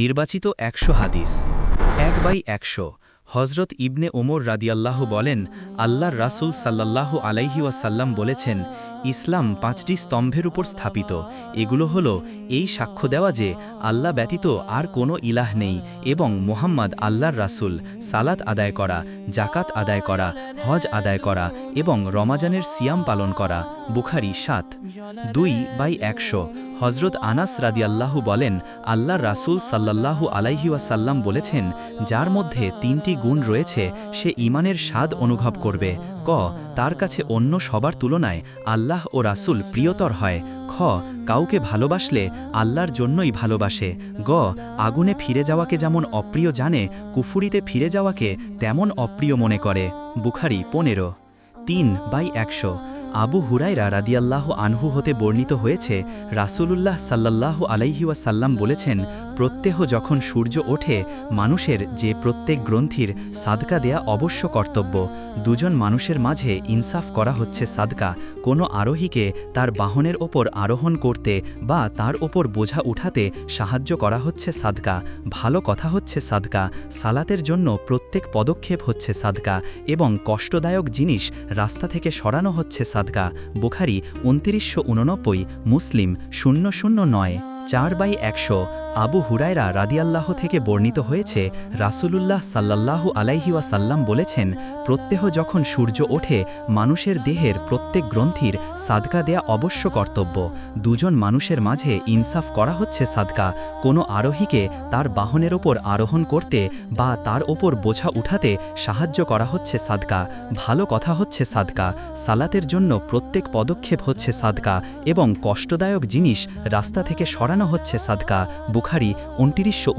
নির্বাচিত একশো হাদিস, এক বাই একশো। হজরত ইবনে ওমর রাদিয়াল্লাহ বলেন, আল্লাহর রাসুল সাল্লাহ আলাইহি ওয়াসাল্লাম বলেছেন ইসলাম পাঁচটি স্তম্ভের উপর স্থাপিত। এগুলো হল এই সাক্ষ্য দেওয়া যে আল্লাহ ব্যতীত আর কোনো ইলাহ নেই এবং মোহাম্মদ আল্লাহর রাসুল, সালাত আদায় করা জাকাত আদায় করা, হজ আদায় করা এবং রমাজানের সিয়াম পালন করা। বুখারি সাত। দুই বাই একশো। হজরত আনাস রাদিয়াল্লাহু বলেন আল্লাহর রাসুল সাল্লাল্লাহু আলাইহি ওয়াসাল্লাম বলেছেন, যার মধ্যে তিনটি গুণ রয়েছে, সে ইমানের স্বাদ অনুভব করবে। ক, তার কাছে অন্য সবার তুলনায় আল্লাহ ও রাসুল প্রিয়তর হয়। খ, কাউকে ভালোবাসলে আল্লাহর জন্যই ভালোবাসে। গ, আগুনে ফিরে যাওয়াকে যেমন অপ্রিয় জানে, কুফুরিতে ফিরে যাওয়াকে তেমন অপ্রিয় মনে করে। বুখারি, পনেরো। তিন বাই একশো। আবু হুরাইরা রাদিয়াল্লাহ আনহু হতে বর্ণিত হয়েছে, রাসূলুল্লাহ সাল্লাল্লাহ আলাইহি ওয়াসাল্লাম বলেছেন প্রত্যেহ যখন সূর্য ওঠে, মানুষের যে প্রত্যেক গ্রন্থির সাদকা দেয়া অবশ্য কর্তব্য, দুজন মানুষের মাঝে ইনসাফ করা হচ্ছে সাদকা, কোনো আরোহীকে তার বাহনের ওপর আরোহণ করতে বা তার ওপর বোঝা উঠাতে সাহায্য করা হচ্ছে সাদকা, ভালো কথা হচ্ছে সাদকা, সালাতের জন্য প্রত্যেক পদক্ষেপ হচ্ছে সাদকা এবং কষ্টদায়ক জিনিস রাস্তা থেকে সরানো হচ্ছে সাদকা। বুখারি উনত্রিশশো মুসলিম শূন্য শূন্য নয়। চার বাই একশো আবু হুরায়রা রাদিয়াল্লাহ থেকে বর্ণিত হয়েছে, রাসূলুল্লাহ সাল্লাল্লাহু আলাইহি ওয়াসাল্লাম বলেছেন, প্রত্যেহ যখন সূর্য ওঠে, মানুষের দেহের প্রত্যেক গ্রন্থির সাদকা দেয়া অবশ্য কর্তব্য। দুজন মানুষের মাঝে ইনসাফ করা হচ্ছে সাদকা। কোনো আরোহীকে তার বাহনের ওপর আরোহণ করতে বা তার ওপর বোঝা উঠাতে সাহায্য করা হচ্ছে সাদকা। ভালো কথা হচ্ছে সাদকা। সালাতের জন্য প্রত্যেক পদক্ষেপ হচ্ছে সাদকা এবং কষ্টদায়ক জিনিস রাস্তা থেকে সরানো হচ্ছে সাদকা। বুখারি উনত্রিশশো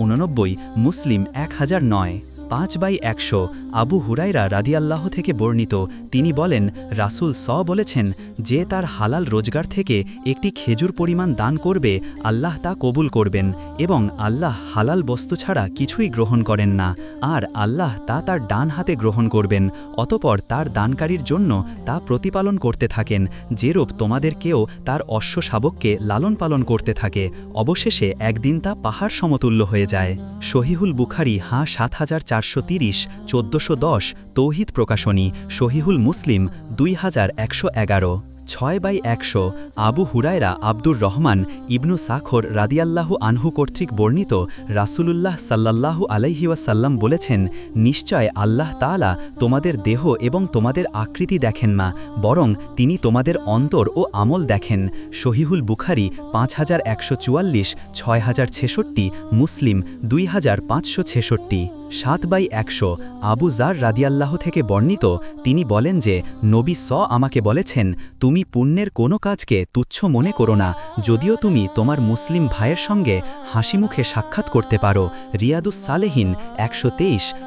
মুসলিম এক হাজার নয়। পাঁচ বাই একশো আবু হুরাইরা রাদিয়াল্লাহ থেকে বর্ণিত। তিনি বলেন, রাসুল স বলেছেন, যে তার হালাল রোজগার থেকে একটি খেজুর পরিমাণ দান করবে, আল্লাহ তা কবুল করবেন এবং আল্লাহ হালাল বস্তু ছাড়া কিছুই গ্রহণ করেন না, আর আল্লাহ তা তার ডান হাতে গ্রহণ করবেন, অতপর তার দানকারীর জন্য তা প্রতিপালন করতে থাকেন, যেরূপ তোমাদের কেউ তার অশ্ব শাবককে লালন পালন করতে থাকে, অবশেষে একদিন তা পাহাড় সমতুল্য হয়ে যায়। শহীহুল বুখারি হাঁ সাত হাজার চারশো তিরিশ, চোদ্দশো দশ, তৌহিদ প্রকাশনী, শহীহুল মুসলিম, দুই হাজার একশো এগারো। ছয় বাই একশো, আবু হুরায়রা আব্দুর রহমান, ইবনু সাখর রাদিয়াল্লাহু আনহু কর্তৃক বর্ণিত রাসুলুল্লাহ সাল্লাল্লাহু আলাইহি ওয়াসাল্লাম বলেছেন, নিশ্চয় আল্লাহ তাআলা তোমাদের দেহ এবং তোমাদের আকৃতি দেখেন না বরং তিনি তোমাদের অন্তর ও আমল দেখেন। শহীহুল বুখারি, পাঁচ হাজার একশো চুয়াল্লিশ, ছয় হাজার ছেষট্টি, মুসলিম, দুই হাজার পাঁচশো ছেষট্টি। সাত বাই একশো আবু জার রাদিয়াল্লাহ থেকে বর্ণিত, তিনি বলেন যে, নবী স আমাকে বলেছেন, তুমি পুণ্যের কোনো কাজকে তুচ্ছ মনে করো না, যদিও তুমি তোমার মুসলিম ভাইয়ের সঙ্গে হাসি মুখে সাক্ষাৎ করতে পারো। রিয়াদুস সালেহিন, একশো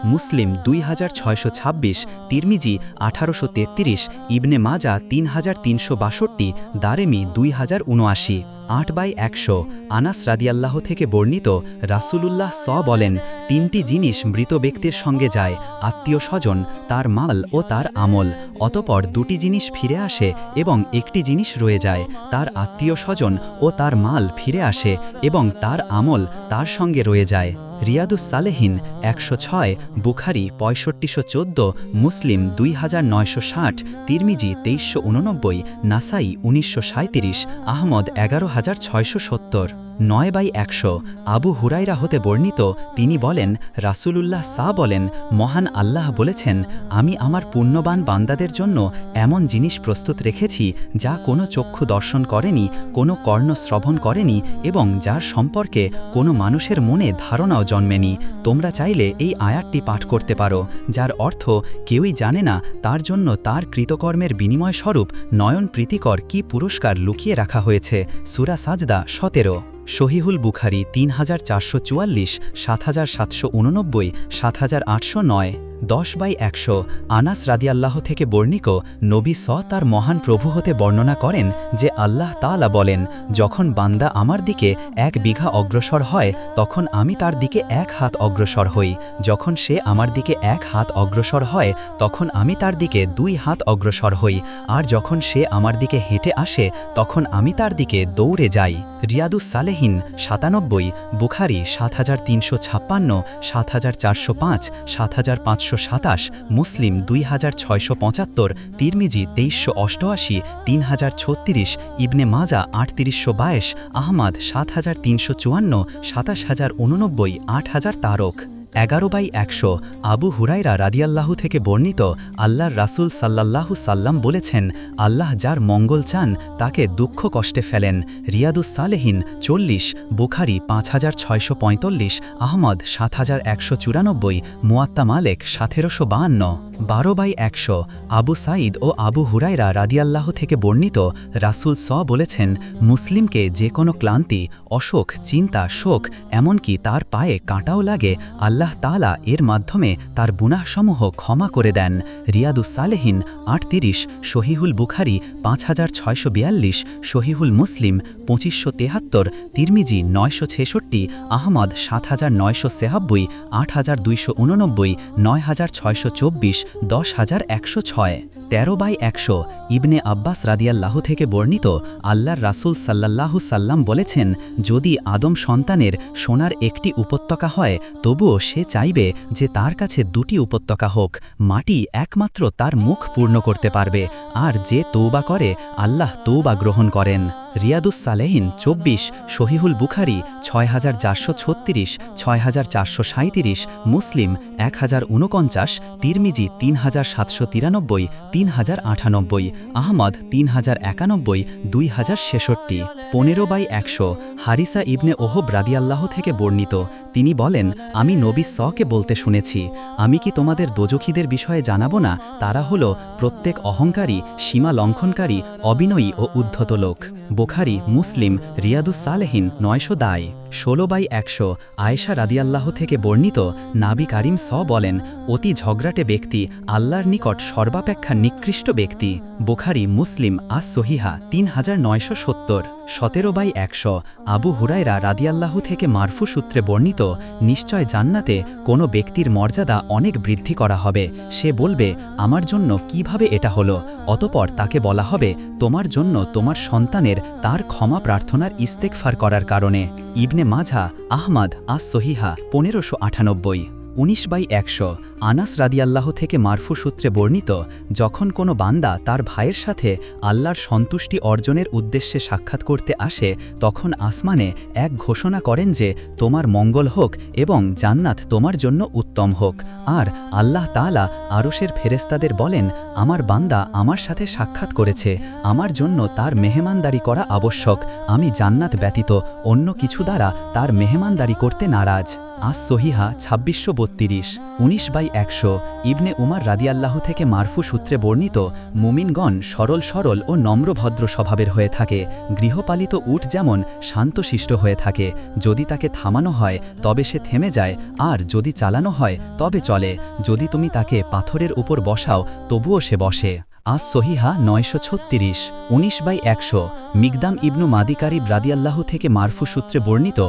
মুসলিম দুই হাজার ছয়শো ছাব্বিশ, তিরমিজি আঠারোশো তেত্রিশ, ইবনে মাজা তিন হাজার তিনশো বাষট্টি, দারেমি দুই হাজার উনআশি আট বাই একশো। আনাস রাদিয়াল্লাহ থেকে বর্ণিত, রাসূলুল্লাহ স বলেন, তিনটি জিনিস মৃত ব্যক্তির সঙ্গে যায়, আত্মীয় স্বজন, তার মাল ও তার আমল। অতপর দুটি জিনিস ফিরে আসে এবং একটি জিনিস রয়ে যায়, তার আত্মীয় স্বজন ও তার মাল ফিরে আসে এবং তার আমল তার সঙ্গে রয়ে যায়। রিয়াদুস সালেহীন একশো ছয়, বুখারি পঁয়ষট্টিশো চোদ্দ, মুসলিম দুই হাজার নয়শো ষাট, তিরমিজি তেইশশো উননব্বই, নাসাই উনিশশো সাঁত্রিশ আহমদ এগারো হাজার ছয়শো সত্তর। নয় বাই একশো আবু হুরাইরা হতে বর্ণিত, তিনি বলেন, রাসূলুল্লাহ সা বলেন, মহান আল্লাহ বলেছেন, আমি আমার পুণ্যবান বান্দাদের জন্য এমন জিনিস প্রস্তুত রেখেছি যা কোনো চক্ষু দর্শন করেনি, কোনো কর্ণ শ্রবণ করেনি এবং যার সম্পর্কে কোনো মানুষের মনে ধারণাও জন্মেনি। তোমরা চাইলে এই আয়াতটি পাঠ করতে পারো, যার অর্থ, কেউই জানে না তার জন্য তার কৃতকর্মের বিনিময় স্বরূপ নয়ন প্রীতিকর কি পুরস্কার লুকিয়ে রাখা হয়েছে। সুরা সাজদা সতেরো। শহীহুল বুখারি তিন হাজার চারশো চুয়াল্লিশ সাত হাজার সাতশো উননব্বই সাত হাজার আটশো নয়। দশ বাই একশো আনাস রাদিয়াল্লাহ থেকে বর্ণিক নবী স তার মহান প্রভু হতে বর্ণনা করেন যে আল্লাহ তাআলা বলেন, যখন বান্দা আমার দিকে এক বিঘা অগ্রসর হয়, তখন আমি তার দিকে এক হাত অগ্রসর হই। যখন সে আমার দিকে এক হাত অগ্রসর হয়, তখন আমি তার দিকে দুই হাত অগ্রসর হই। আর যখন সে আমার দিকে হেঁটে আসে, তখন আমি তার দিকে দৌড়ে যাই। রিয়াদুস সালেহিন, সাতানব্বই, বুখারি, সাত হাজার তিনশো ছাপ্পান্ন, সাত হাজার চারশো পাঁচ, সাত হাজার পাঁচশো সাতাশ, মুসলিম দুই হাজার ছয়শো পঁচাত্তর, তিরমিজি তেইশশো অষ্টআশি, তিন হাজার ছত্রিশ, ইবনে মাজা আটত্রিশশো বাইশ, আহমাদ সাত হাজার তিনশো চুয়ান্ন, সাতাশ হাজার উননব্বই আট হাজার তারক। এগারো বাই একশো আবু হুরাইরা রাদিয়াল্লাহু থেকে বর্ণিত আল্লাহর রাসূল সাল্লাল্লাহু সাল্লাম বলেছেন, আল্লাহ যার মঙ্গল চান, তাকে দুঃখ কষ্টে ফেলেন। রিয়াদুস সালেহিন চল্লিশ, বুখারি পাঁচ হাজার ছয়শো পঁয়তাল্লিশ, আহমদ সাত হাজার একশো চুরানব্বই, মুয়াত্তা মালেক সতেরোশো বাহান্ন। বারো বাই একশো আবু সাইদ ও আবু হুরাইরা রাদিয়াল্লাহ থেকে বর্ণিত রাসূল স বলেছেন, মুসলিমকে যে কোনো ক্লান্তি অশোক চিন্তা, শোক, এমনকি তার পায়ে কাঁটাও লাগে, আল্লাহ তালা এর মাধ্যমে তার বুনাহসমূহ ক্ষমা করে দেন। রিয়াদুস সালেহিন, আটতিরিশ শহীহুল বুখারি, পাঁচ হাজার ছয়শো বিয়াল্লিশ শহীহুল মুসলিম, পঁচিশশো তেহাত্তর, তিরমিজি, নয়শো ছেষট্টি, আহমদ, সাত হাজার নয়শো সেহাব্বই আট হাজার দুইশো উননব্বই, নয় হাজার ছয়শো চব্বিশ, দশ হাজার একশো ছয়। তেরো বাই একশো, ইবনে আব্বাস রাদিয়াল্লাহ থেকে বর্ণিত, আল্লাহর রাসূল সাল্লাল্লাহু সাল্লাম বলেছেন, যদি আদম সন্তানের সোনার একটি উপত্যকা হয়, তবুও সে চাইবে যে তার কাছে দুটি উপত্যকা হোক, মাটি একমাত্র তার মুখ পূর্ণ করতে পারবে, আর যে তৌবা করে, আল্লাহ তৌবা গ্রহণ করেন। রিয়াদুস সালেহিন চব্বিশ শহীহুল বুখারি ছয় হাজার চারশো ছত্রিশ, ছয় হাজার চারশো সাঁত্রিশ মুসলিম এক হাজার উনপঞ্চাশ, তিরমিজি তিন হাজার সাতশো তিরানব্বই, তিন হাজার আটানব্বই, আহমদ তিন হাজার একানব্বই, দুই হাজার ছেষট্টি, পনেরো বাই একশো, হারিসা ইবনে ওহব রাদিয়াল্লাহ থেকে বর্ণিত। তিনি বলেন, আমি নবী সকে বলতে শুনেছি। আমি কি তোমাদের দোজখীদের বিষয়ে জানাব না? তারা হল প্রত্যেক অহংকারী, সীমা লঙ্ঘনকারী, অবিনয়ী ও উদ্ধত লোক। বোখারি মুসলিম রিয়াদু সালেহীন নয়শো দায়। ষোলো বাই একশো আয়েশা রাদিয়াল্লাহ থেকে বর্ণিত নাবি কারিম স বলেন, অতি ঝগড়াটে ব্যক্তি, আল্লাহর নিকট সর্বাপেক্ষা নিকৃষ্ট ব্যক্তি। বোখারি, মুসলিম আস সহিহা তিন হাজার নয়শো সত্তর। সতেরো বাই একশো, আবু হুরায়রা রাদিয়াল্লাহু থেকে মারফু সূত্রে বর্ণিত, নিশ্চয় জান্নাতে কোনো ব্যক্তির মর্যাদা অনেক বৃদ্ধি করা হবে। সে বলবে, আমার জন্য কীভাবে এটা হলো? অতপর তাকে বলা হবে, তোমার জন্য তোমার সন্তানের তার ক্ষমা প্রার্থনার ইস্তেকফার করার কারণে। ইবনে মাঝা আহমাদ আস সহিহা পনেরোশো আটানব্বই। উনিশ বাই একশো, আনাস রাদিয়াল্লাহ থেকে মারফু সূত্রে বর্ণিত, যখন কোনো বান্দা তার ভাইয়ের সাথে আল্লাহর সন্তুষ্টি অর্জনের উদ্দেশ্যে সাক্ষাৎ করতে আসে, তখন আসমানে এক ঘোষণা করেন যে, তোমার মঙ্গল হোক এবং জান্নাত তোমার জন্য উত্তম হোক। আর আল্লাহ তালা আরশের ফেরেস্তাদের বলেন, আমার বান্দা আমার সাথে সাক্ষাৎ করেছে। আমার জন্য তার মেহমানদারি করা আবশ্যক। আমি জান্নাত ব্যতীত অন্য কিছু দ্বারা তার মেহমানদারি করতে নারাজ। আস সহিহা ছাব্বিশশো বত্রিশ, উনিশ বাই একশো, ইবনে উমার রাদিয়াল্লাহ থেকে মারফু সূত্রে বর্ণিত মুমিনগণ সরল সরল ও নম্রভদ্র স্বভাবের হয়ে থাকে, গৃহপালিত উট যেমন শান্তশিষ্ট হয়ে থাকে, যদি তাকে থামানো হয়, তবে সে থেমে যায়, আর যদি চালানো হয়, তবে চলে, যদি তুমি তাকে পাথরের উপর বসাও, তবুও সে বসে। আজ সহিহা নয়শো ছত্রিশ, উনিশ বাই একশো, মিগদাম ইবনু মাদিকারি ব্রাদিয়াল্লাহ থেকে মারফু সূত্রে বর্ণিত,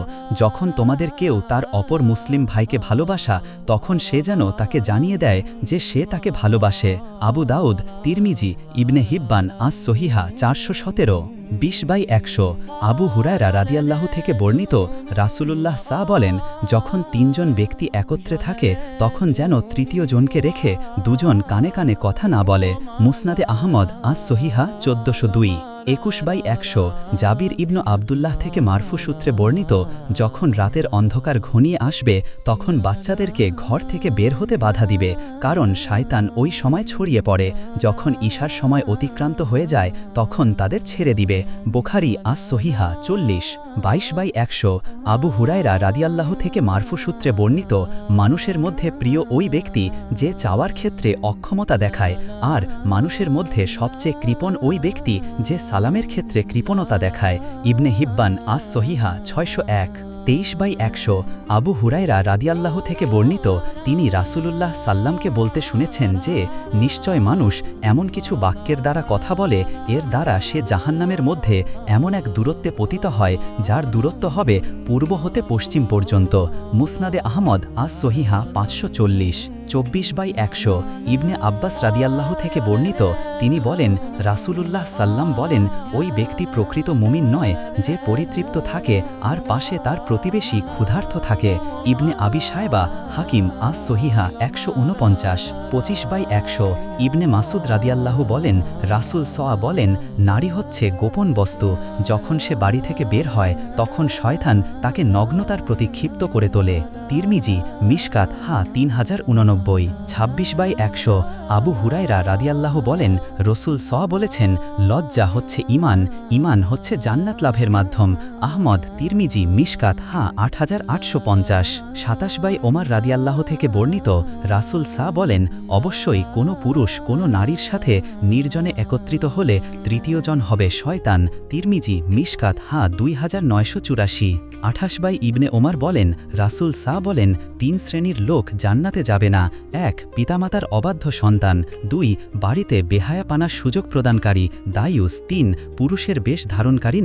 যখন তোমাদের কেউ তার অপর মুসলিম ভাইকে ভালোবাসা, তখন সে যেন তাকে জানিয়ে দেয় যে সে তাকে ভালোবাসে। আবু দাউদ, তিরমিজি, ইবনে হিব্বান আস সহিহা চারশো সতেরো। বিশ বাই একশো আবু হুরায়রা রাদিয়াল্লাহ থেকে বর্ণিত রাসুলুল্লাহ সা বলেন, যখন তিনজন ব্যক্তি একত্রে থাকে, তখন যেন তৃতীয় জনকে রেখে দুজন কানে কানে কথা না বলে। মুসনাদে আহমদ আজ সহিহা চোদ্দশো দুই। একুশ বাই একশো, জাবির ইবনু আবদুল্লাহ থেকে মারফু সূত্রে বর্ণিত, যখন রাতের অন্ধকার ঘনিয়ে আসবে, তখন বাচ্চাদেরকে ঘর থেকে বের হতে বাধা দিবে, কারণ শায়তান ওই সময় ছড়িয়ে পড়ে, যখন ঈশার সময় অতিক্রান্ত হয়ে যায়, তখন তাদের ছেড়ে দিবে। বোখারি আস সহিহা চল্লিশ, বাইশ বাই একশো, আবু হুরায়রা রাদিয়াল্লাহ থেকে মারফু সূত্রে বর্ণিত, মানুষের মধ্যে প্রিয় ওই ব্যক্তি যে চাওয়ার ক্ষেত্রে অক্ষমতা দেখায়, আর মানুষের মধ্যে সবচেয়ে কৃপণ ওই ব্যক্তি যে সালামের ক্ষেত্রে কৃপণতা দেখায় ইবনে হিব্বান আস সহিহা ছয়শো এক, তেইশ বাই একশো। আবু হুরায়রা রাদিয়াল্লাহ থেকে বর্ণিত, তিনি রাসূলুল্লাহ সাল্লামকে বলতে শুনেছেন যে, নিশ্চয় মানুষ এমন কিছু বাক্যের দ্বারা কথা বলে, এর দ্বারা সে জাহান্নামের মধ্যে এমন এক দূরত্বে পতিত হয়, যার দূরত্ব হবে পূর্ব হতে পশ্চিম পর্যন্ত। মুসনাদে আহমদ আজ সহিহা পাঁচশো চল্লিশ। চব্বিশ বাই একশো। ইবনে আব্বাস রাদিয়াল্লাহ থেকে বর্ণিত, তিনি বলেন, রাসূলুল্লাহ সাল্লাম বলেন, ওই ব্যক্তি প্রকৃত মুমিন নয় যে পরিতৃপ্ত থাকে আর পাশে তার প্রতিবেশী ক্ষুধার্থ থাকে। ইবনে আবি সাহেবা হাকিম আস সহিহা একশো উনপঞ্চাশ, পঁচিশ বাই একশো। ইবনে মাসুদ রাদিয়াল্লাহু বলেন, রাসূল সোয়া বলেন, নারী হচ্ছে গোপন বস্তু, যখন সে বাড়ি থেকে বের হয়, তখন শয়তান তাকে নগ্নতার প্রতি ক্ষিপ্ত করে তোলে। তিরমিজি, মিশকাত হা তিন হাজার উননব্বই, ছাব্বিশ বাই একশো, আবু হুরায়রা রাদিয়াল্লাহ বলেন, রসুল স বলেছেন, লজ্জা হচ্ছে ইমান ইমান হচ্ছে জান্নাত লাভের মাধ্যম। আহমদ, তিরমিজি, মিশকাত হা আট হাজার আটশো পঞ্চাশ, সাতাশ বাই ওমার রাদিয়াল্লাহ থেকে বর্ণিত, রাসুল সা বলেন, অবশ্যই কোনো পুরুষ কোনো নারীর সাথে নির্জনে একত্রিত হলে তৃতীয়জন হবে শয়তান। তিরমিজি, মিশকাত হা দুই হাজার নয়শো চুরাশি, আঠাশ বাই ইবনে ওমার বলেন, রাসুল সা বলেন, তিন শ্রেণির লোক জান্নাতে যাবে না। এক, পিতামাতার অবাধ্য সন্তান। দুই, বাড়িতে বেহায়াপানার সুযোগ প্রদানকারী, দায়ুস। তিন, পুরুষের বেশ ধারণকারী